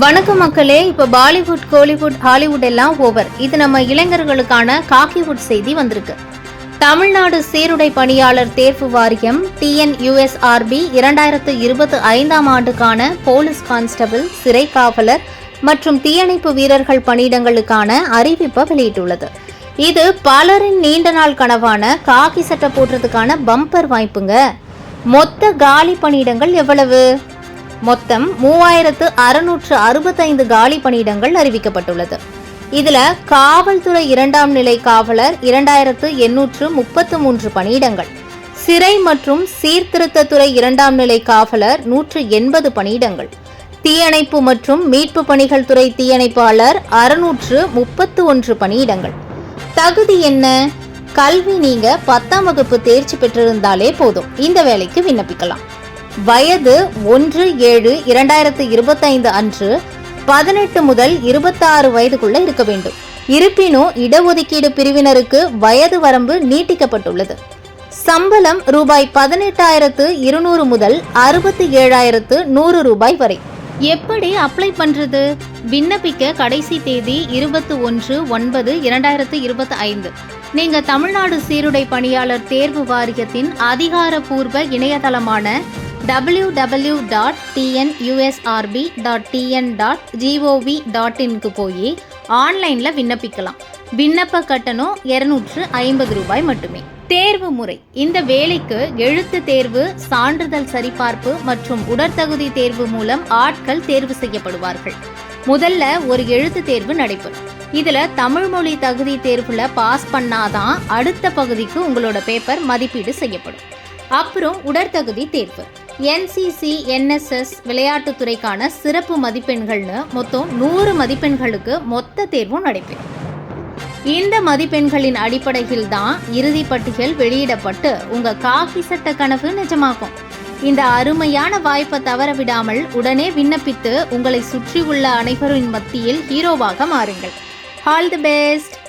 வணக்கம் மக்களே இப்போ பாலிவுட் கோலிவுட் ஹாலிவுட் எல்லாம் ஓவர். இது நம்ம இளைஞர்களுக்கான காக்கிவுட் செய்தி வந்திருக்கு. தமிழ்நாடு சீருடை பணியாளர் தேர்வு வாரியம் டிஎன்யூஎஸ்ஆர்பி இரண்டாயிரத்து இருபத்தி ஐந்தாம் ஆண்டுக்கான போலீஸ் கான்ஸ்டபிள் சிறை காவலர் மற்றும் தீயணைப்பு வீரர்கள் பணியிடங்களுக்கான அறிவிப்பை வெளியிட்டுள்ளது. இது பலரின் நீண்ட நாள் கனவான காக்கி சட்டை போடுறதுக்கான பம்பர் வாய்ப்புங்க. மொத்த காலி பணியிடங்கள் எவ்வளவு? மொத்தம் மூவாயிரத்து அறுநூற்று அறுபத்தைந்து காலி பணியிடங்கள் அறிவிக்கப்பட்டுள்ளது. இதுல காவல்துறை இரண்டாம் நிலை காவலர் இரண்டாயிரத்து எண்ணூற்று முப்பத்து மூன்று பணியிடங்கள். சிறை மற்றும் சீர்திருத்தத்துறை இரண்டாம் நிலை காவலர் நூற்று எண்பது பணியிடங்கள். தீயணைப்பு மற்றும் மீட்பு பணிகள் துறை தீயணைப்பாளர் அறுநூற்று முப்பத்து ஒன்று பணியிடங்கள். தகுதி என்ன? கல்வி நீங்க பத்தாம் வகுப்பு தேர்ச்சி பெற்றிருந்தாலே போதும். இந்த வேலைக்கு விண்ணப்பிக்கலாம். வயது ஒன்று ஏழு இரண்டாயிரத்து இருபத்தைந்து அன்று பதினெட்டு முதல் இருபத்தாறு வயதுக்குள்ள இருக்க வேண்டும். இருப்பினும் இடஒதுக்கீடு பிரிவினருக்கு வயது வரம்பு நீட்டிக்கப்பட்டுள்ளது. சம்பளம் ரூபாய் பதினெட்டாயிரத்து இருநூறு முதல் அறுபத்தி ஏழாயிரத்து நூறு ரூபாய் வரை. எப்படி அப்ளை பண்றது? விண்ணப்பிக்க கடைசி தேதி இருபத்தி ஒன்று ஒன்பது இரண்டாயிரத்து இருபத்தி ஐந்து நீங்க தமிழ்நாடு சீருடை பணியாளர் தேர்வு வாரியத்தின் அதிகாரப்பூர்வ இணையதளமான W W dot TNUSRB dot TN dot GOV dot இன்க்கு போய் ஆன்லைனில் விண்ணப்பிக்கலாம். விண்ணப்ப கட்டணம் இருநூற்று ஐம்பது ரூபாய் மட்டுமே. தேர்வு முறை. இந்த வேலைக்கு எழுத்து தேர்வு சான்றிதழ் சரிபார்ப்பு மற்றும் உடற்தகுதி தேர்வு மூலம் ஆட்கள் தேர்வு செய்யப்படுவார்கள். முதல்ல ஒரு எழுத்து தேர்வு நடைபெறும். இதுல தமிழ் மொழி தகுதி தேர்வுல பாஸ் பண்ணாதான் அடுத்த பகுதிக்கு உங்களோட பேப்பர் மதிப்பீடு செய்யப்படும். அப்புறம் உடற்தகுதி தேர்வு. என்சிசி என்எஸ்எஸ் விளையாட்டுத்துறைக்கான சிறப்பு மதிப்பெண்கள்னு மொத்தம் நூறு மதிப்பெண்களுக்கு மொத்த தேர்வும் நடைபெறும் இந்த மதிப்பெண்களின் அடிப்படையில் தான் இறுதி பட்டியல் வெளியிடப்பட்டு உங்க காக்கி சட்ட கனவு நிஜமாகும். இந்த அருமையான வாய்ப்பை தவற விடாமல் உடனே விண்ணப்பித்து உங்களை சுற்றி உள்ள அனைவரின் மத்தியில் ஹீரோவாக மாறுங்கள். All the best